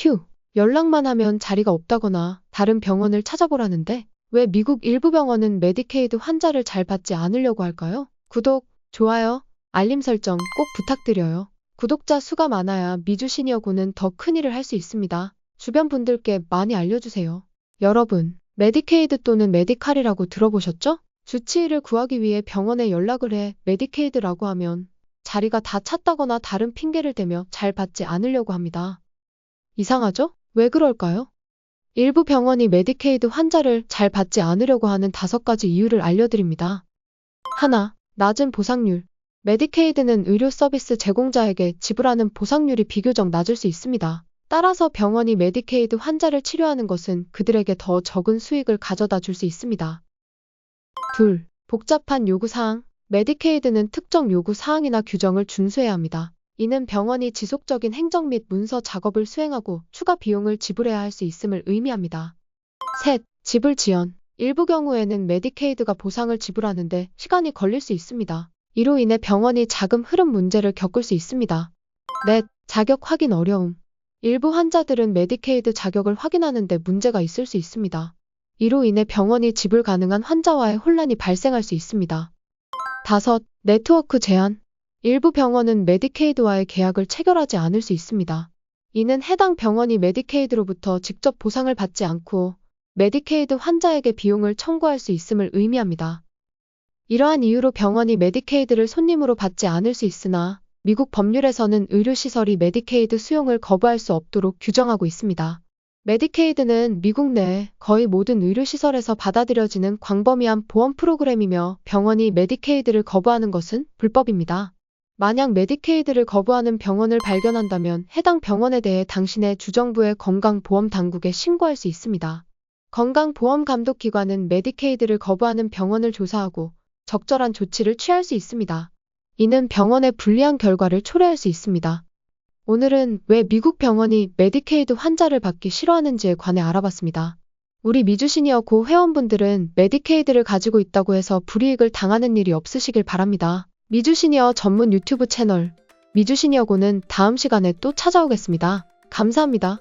휴, 연락만 하면 자리가 없다거나 다른 병원을 찾아보라는데 왜 미국 일부 병원은 메디케이드 환자를 잘 받지 않으려고 할까요? 구독, 좋아요, 알림 설정 꼭 부탁드려요. 구독자 수가 많아야 미주 시니어고는 더 큰일을 할 수 있습니다. 주변 분들께 많이 알려주세요. 여러분, 메디케이드 또는 메디칼이라고 들어보셨죠? 주치의를 구하기 위해 병원에 연락을 해 메디케이드라고 하면 자리가 다 찼다거나 다른 핑계를 대며 잘 받지 않으려고 합니다. 이상하죠? 왜 그럴까요? 일부 병원이 메디케이드 환자를 잘 받지 않으려고 하는 다섯 가지 이유를 알려드립니다. 하나, 낮은 보상률. 메디케이드는 의료 서비스 제공자에게 지불하는 보상률이 비교적 낮을 수 있습니다. 따라서 병원이 메디케이드 환자를 치료하는 것은 그들에게 더 적은 수익을 가져다 줄 수 있습니다. 둘, 복잡한 요구사항. 메디케이드는 특정 요구사항이나 규정을 준수해야 합니다. 이는 병원이 지속적인 행정 및 문서 작업을 수행하고 추가 비용을 지불해야 할 수 있음을 의미합니다. 셋, 지불 지연. 일부 경우에는 메디케이드가 보상을 지불하는데 시간이 걸릴 수 있습니다. 이로 인해 병원이 자금 흐름 문제를 겪을 수 있습니다. 넷, 자격 확인 어려움. 일부 환자들은 메디케이드 자격을 확인하는데 문제가 있을 수 있습니다. 이로 인해 병원이 지불 가능한 환자와의 혼란이 발생할 수 있습니다. 다섯, 네트워크 제한. 일부 병원은 메디케이드와의 계약을 체결하지 않을 수 있습니다. 이는 해당 병원이 메디케이드로부터 직접 보상을 받지 않고 메디케이드 환자에게 비용을 청구할 수 있음을 의미합니다. 이러한 이유로 병원이 메디케이드를 손님으로 받지 않을 수 있으나 미국 법률에서는 의료시설이 메디케이드 수용을 거부할 수 없도록 규정하고 있습니다. 메디케이드는 미국 내 거의 모든 의료시설에서 받아들여지는 광범위한 보험 프로그램이며 병원이 메디케이드를 거부하는 것은 불법입니다. 만약 메디케이드를 거부하는 병원을 발견한다면 해당 병원에 대해 당신의 주정부의 건강보험 당국에 신고할 수 있습니다. 건강보험감독기관은 메디케이드를 거부하는 병원을 조사하고 적절한 조치를 취할 수 있습니다. 이는 병원의 불리한 결과를 초래할 수 있습니다. 오늘은 왜 미국 병원이 메디케이드 환자를 받기 싫어하는지에 관해 알아봤습니다. 우리 미주시니어 고 회원분들은 메디케이드를 가지고 있다고 해서 불이익을 당하는 일이 없으시길 바랍니다. 미주시니어 전문 유튜브 채널 미주시니어고는 다음 시간에 또 찾아오겠습니다. 감사합니다.